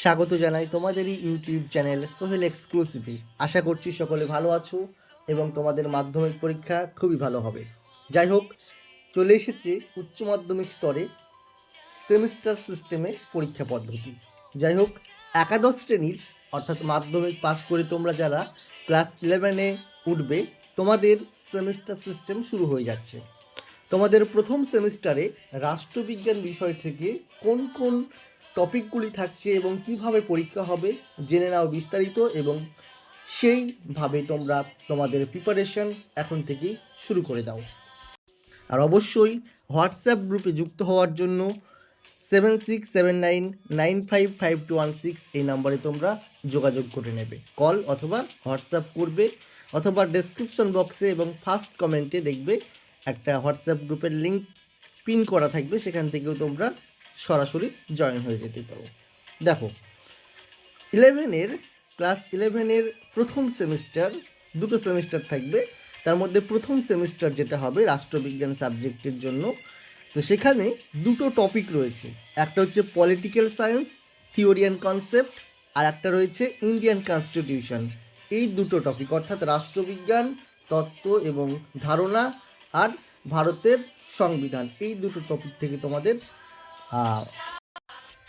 স্বাগত জানাই তোমাদেরই ইউটিউব চ্যানেল সোহেল এক্সক্লুসিভে আশা করছি সকলে ভালো আছো এবং তোমাদের মাধ্যমিক পরীক্ষা খুবই ভালো হবে। যাই হোক, চলে এসেছে উচ্চ মাধ্যমিক স্তরে সেমিস্টার সিস্টেমে পরীক্ষা পদ্ধতি। যাই হোক, একাদশ শ্রেণির অর্থাৎ মাধ্যমিক পাস করে তোমরা যারা ক্লাস ইলেভেনে উঠবে, তোমাদের সেমিস্টার সিস্টেম শুরু হয়ে যাচ্ছে। তোমাদের প্রথম সেমিস্টারে রাষ্ট্রবিজ্ঞান বিষয় থেকে কোন কোন টপিকগুলি থাকছে এবং কীভাবে পরীক্ষা হবে জেনে নাও বিস্তারিত এবং সেইভাবে তোমরা তোমাদের প্রিপারেশন এখন থেকেই শুরু করে দাও। আর অবশ্যই হোয়াটসঅ্যাপ গ্রুপে যুক্ত হওয়ার জন্য seven six seven nine nine five five two one six এই নম্বরে তোমরা যোগাযোগ করে নেবে। কল অথবা হোয়াটসঅ্যাপ করবে অথবা ডেসক্রিপশন বক্সে এবং ফার্স্ট কমেন্টে দেখবে একটা হোয়াটসঅ্যাপ গ্রুপের লিঙ্ক পিন করা থাকবে, সেখান থেকেও তোমরা সরাসরি জয়েন হয়ে যেতে পারো। দেখো ইলেভেনের ক্লাস ইলেভেনের প্রথম সেমিস্টার দুটো সেমিস্টার থাকবে। তার মধ্যে প্রথম সেমিস্টার যেটা হবে রাষ্ট্রবিজ্ঞান সাবজেক্টের জন্য। তো সেখানে দুটো টপিক রয়েছে। একটা হচ্ছে political science theory and concept আর একটা রয়েছে ইন্ডিয়ান কনস্টিটিউশন এই দুটো টপিক অর্থাৎ রাষ্ট্রবিজ্ঞান, তত্ত্ব এবং ধারণা আর ভারতের সংবিধান। এই দুটো টপিক থেকে তোমাদের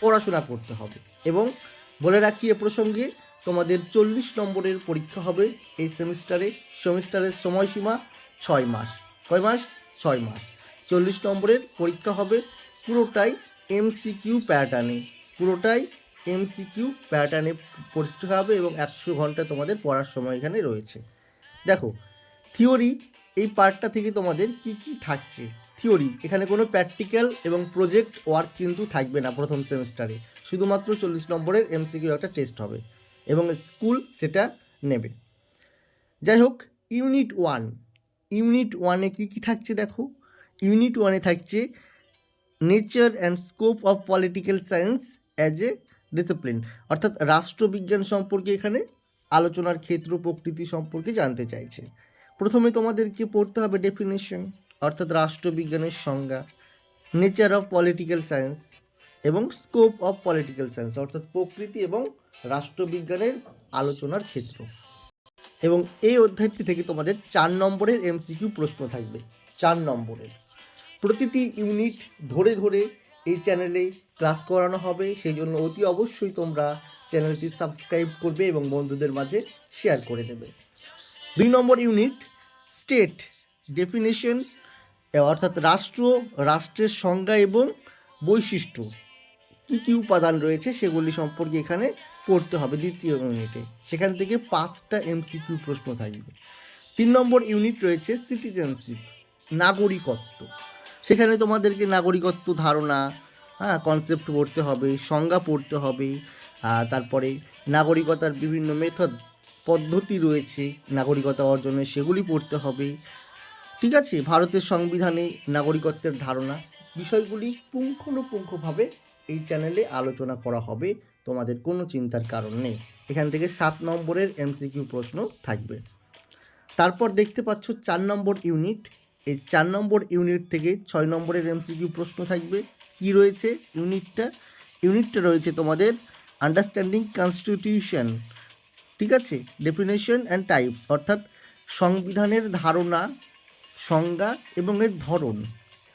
পড়াশোনা করতে হবে। এবং বলে রাখি এ প্রসঙ্গে, তোমাদের চল্লিশ নম্বরের পরীক্ষা হবে এই সেমিস্টারে। সেমিস্টারের সময়সীমা ছয় মাস। কয় মাস? ছয় মাস। চল্লিশ নম্বরের পরীক্ষা হবে পুরোটাই এমসিকিউ প্যাটার্নে পুরোটাই এমসিকিউ প্যাটার্নে পরীক্ষা হবে এবং একশো ঘণ্টা তোমাদের পড়ার সময় এখানে রয়েছে। দেখো থিওরি এই পার্টটা থেকে তোমাদের কি কি থাকছে? থিওরি। এখানে কোনো প্র্যাকটিক্যাল এবং প্রজেক্ট ওয়ার্ক কিন্তু থাকবে না প্রথম সেমিস্টারে। শুধুমাত্র চল্লিশ নম্বরের এমসিকিউ একটা টেস্ট হবে এবং স্কুল সেটা নেবে। যাই হোক, ইউনিট ওয়ান। ইউনিট ওয়ানে কী কী থাকছে দেখো? ইউনিট ওয়ানে থাকছে nature and scope of political science as a discipline. অর্থাৎ রাষ্ট্রবিজ্ঞান সম্পর্কে এখানে আলোচনার ক্ষেত্র প্রকৃতি সম্পর্কে জানতে চাইছে। প্রথমে তোমাদেরকে পড়তে হবে ডেফিনেশন। অর্থাৎ রাষ্ট্রবিজ্ঞানের সংজ্ঞা নেচার অফ পলিটিক্যাল সায়েন্স এবং স্কোপ অফ পলিটিক্যাল সায়েন্স অর্থাৎ প্রকৃতি এবং রাষ্ট্রবিজ্ঞানের আলোচনার ক্ষেত্র। এবং এই অধ্যায়টি থেকে তোমাদের চার নম্বরের এমসিকিউ প্রশ্ন থাকবে। চার নম্বরের। প্রতিটি ইউনিট ধরে ধরে এই চ্যানেলে ক্লাস করানো হবে। সেই জন্য অতি অবশ্যই তোমরা চ্যানেলটি সাবস্ক্রাইব করবে এবং বন্ধুদের মাঝে শেয়ার করে দেবে। দুই নম্বর ইউনিট স্টেট ডেফিনেশন অর্থাৎ রাষ্ট্র, রাষ্ট্রের সংজ্ঞা এবং বৈশিষ্ট্য। কী কী উপাদান রয়েছে সেগুলি সম্পর্কে এখানে পড়তে হবে দ্বিতীয় ইউনিটে। সেখান থেকে পাঁচটা এমসিকিউ প্রশ্ন থাকবে। তিন নম্বর ইউনিট রয়েছে সিটিজেনশিপ, নাগরিকত্ব। সেখানে তোমাদেরকে নাগরিকত্ব ধারণা হ্যাঁ কনসেপ্ট পড়তে হবে, সংজ্ঞা পড়তে হবে তারপরে নাগরিকতার বিভিন্ন মেথড পদ্ধতি রয়েছে, নাগরিকতা অর্জনের, সেগুলি পড়তে হবে। ঠিক আছে, ভারতের সংবিধানে নাগরিকত্বের ধারণা। বিষয়গুলি পুঙ্খানুপুঙ্খভাবে এই চ্যানেলে আলোচনা করা হবে, তোমাদের কোনো চিন্তার কারণ নেই। এখান থেকে সাত নম্বরের এমসিকিউ প্রশ্ন থাকবে। তারপর দেখতে পাচ্ছ চার নম্বর ইউনিট। এই চার নম্বর ইউনিট থেকে ছয় নম্বরের এমসিকিউ প্রশ্ন থাকবে। কি রয়েছে ইউনিটটা? ইউনিটটা রয়েছে তোমাদের আন্ডারস্ট্যান্ডিং কনস্টিটিউশন। ঠিক আছে? Definition and types. অর্থাৎ সংবিধানের ধারণা সংজ্ঞা এবং এর ধরন,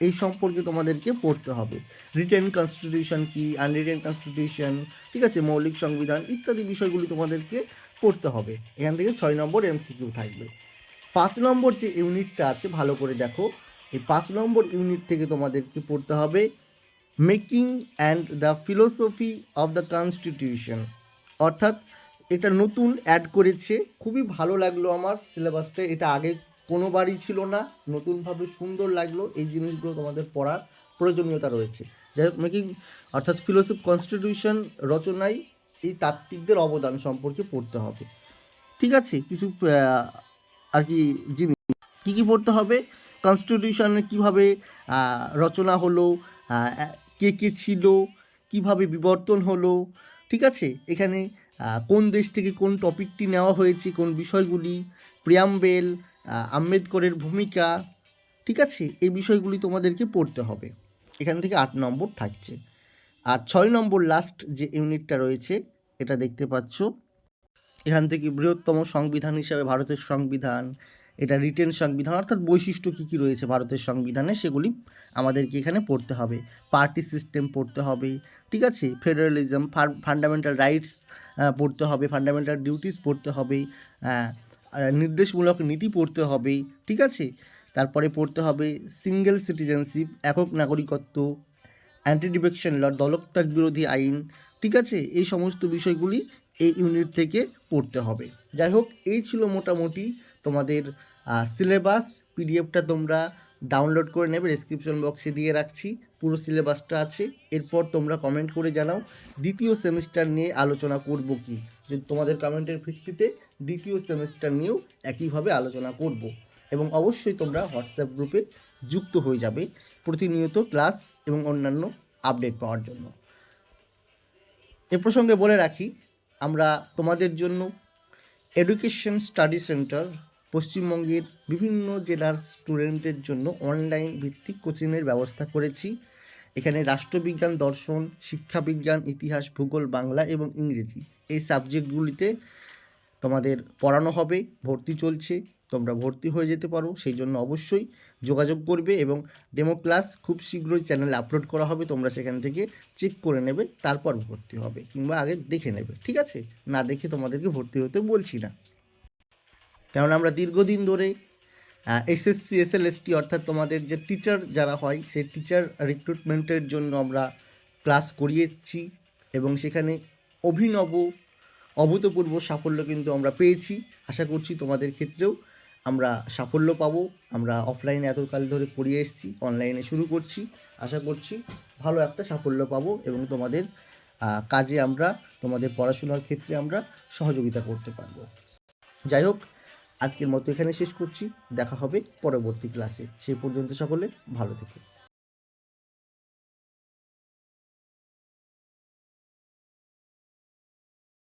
এই সম্পর্কে তোমাদেরকে পড়তে হবে। রিটেন কনস্টিটিউশন কি আনরিটেন কনস্টিটিউশন ঠিক আছে, মৌলিক সংবিধান ইত্যাদি বিষয়গুলি তোমাদেরকে পড়তে হবে। এখান থেকে ছয় নম্বর এমসিকিউ থাকবে। পাঁচ নম্বর যে ইউনিটটা আছে, ভালো করে দেখো। এই পাঁচ নম্বর ইউনিট থেকে তোমাদেরকে পড়তে হবে making and the philosophy of the constitution. অর্থাৎ এটা নতুন অ্যাড করেছে। খুবই ভালো লাগল আমার সিলেবাসটা এটা আগে কোনোবারই ছিল না, নতুনভাবে সুন্দর লাগল এই জিনিসগুলো তোমাদের পড়ার প্রয়োজনীয়তা রয়েছে। যাই হোক মেকিং অর্থাৎ ফিলোসফি কনস্টিটিউশন রচনায় এই তাত্ত্বিকদের অবদান সম্পর্কে পড়তে হবে। ঠিক আছে, কিছু আর কি জিনিস, কী কী পড়তে হবে? কনস্টিটিউশনে কীভাবে রচনা হলো কে কে ছিল, কীভাবে বিবর্তন হলো, ঠিক আছে? এখানে কোন দেশ থেকে কোন টপিকটি নেওয়া হয়েছে, কোন বিষয়গুলি প্রিয়াম্বেল আম্বেদকরের ভূমিকা, ঠিক আছে? এই বিষয়গুলি তোমাদেরকে পড়তে হবে। এখান থেকে আট নম্বর থাকছে। আর ছয় নম্বর লাস্ট যে ইউনিটটা রয়েছে, এটা দেখতে পাচ্ছ। এখান থেকে বৃহত্তম সংবিধান হিসাবে ভারতের সংবিধান, এটা রিটেন সংবিধান, অর্থাৎ বৈশিষ্ট্য কী কী রয়েছে ভারতের সংবিধানে, সেগুলি আমাদেরকে এখানে পড়তে হবে। পার্টি সিস্টেম পড়তে হবে, ঠিক আছে? ফেডারেলিজম ফান্ডামেন্টাল রাইটস পড়তে হবে ফান্ডামেন্টাল ডিউটিস পড়তে হবে নির্দেশমূলক নীতি পড়তে হবে, ঠিক আছে? তারপরে পড়তে হবে সিঙ্গেল সিটিজেনশিপ একক নাগরিকত্ব অ্যান্টি ডিফেকশন ল, দলত্যাগ বিরোধী আইন, ঠিক আছে? এই সমস্ত বিষয়গুলি এই ইউনিট থেকে পড়তে হবে। যাই হোক, এই ছিল মোটামুটি তোমাদের সিলেবাস পিডিএফটা তোমরা ডাউনলোড করে নেবে ডেসক্রিপশন বক্সে দিয়ে রাখছি, পুরো সিলেবাসটা আছে। এরপর তোমরা কমেন্ট করে জানাও, দ্বিতীয় সেমিস্টার নিয়ে আলোচনা করব কি? যদি তোমাদের কমেন্টের ভিত্তিতে দ্বিতীয় সেমিস্টার নিয়েও একইভাবে আলোচনা করব এবং অবশ্যই তোমরা হোয়াটসঅ্যাপ গ্রুপে যুক্ত হয়ে যাবে প্রতিনিয়ত ক্লাস এবং অন্যান্য আপডেট পাওয়ার জন্য। এ প্রসঙ্গে বলে রাখি, আমরা তোমাদের জন্য এডুকেশন স্টাডি সেন্টার পশ্চিমবঙ্গের বিভিন্ন জেলার স্টুডেন্টদের জন্য অনলাইন ভিত্তিক কোচিংয়ের ব্যবস্থা করেছি। এখানে রাষ্ট্রবিজ্ঞান, দর্শন, শিক্ষাবিজ্ঞান, ইতিহাস, ভূগোল, বাংলা এবং ইংরেজি এই সাবজেক্টগুলিতে তোমাদের পড়ানো হবে, ভর্তি চলছে, তোমরা ভর্তি হয়ে যেতে পারো, সেই জন্য অবশ্যই যোগাযোগ করবে এবং ডেমো ক্লাস খুব শীঘ্রই চ্যানেলে আপলোড করা হবে, তোমরা সেখান থেকে চেক করে নেবে, তারপর ভর্তি হবে কিংবা আগে দেখে নেবে, ঠিক আছে? না দেখে তোমাদেরকে ভর্তি হতে বলছি না। কেননা আমরা দীর্ঘদিন ধরে এসএসসি এসএলএসটি অর্থাৎ তোমাদের যে টিচার যারা হয়, সেই টিচার রিক্রুটমেন্টের জন্য আমরা ক্লাস করিয়েছি এবং সেখানে অভিনব অভূতপূর্ব সাফল্য কিন্তু আমরা পেয়েছি। আশা করছি তোমাদের ক্ষেত্রেও আমরা সাফল্য পাবো। আমরা অফলাইনে এতকাল ধরে পড়িয়ে এসেছি অনলাইনে শুরু করছি। আশা করছি ভালো একটা সাফল্য পাবো এবং তোমাদের কাজে আমরা, তোমাদের পড়াশোনার ক্ষেত্রে আমরা সহযোগিতা করতে পারব। যাই হোক, আজকের মতো এখানে শেষ করছি। দেখা হবে পরবর্তী ক্লাসে সেই পর্যন্ত সকলে ভালো থেকো।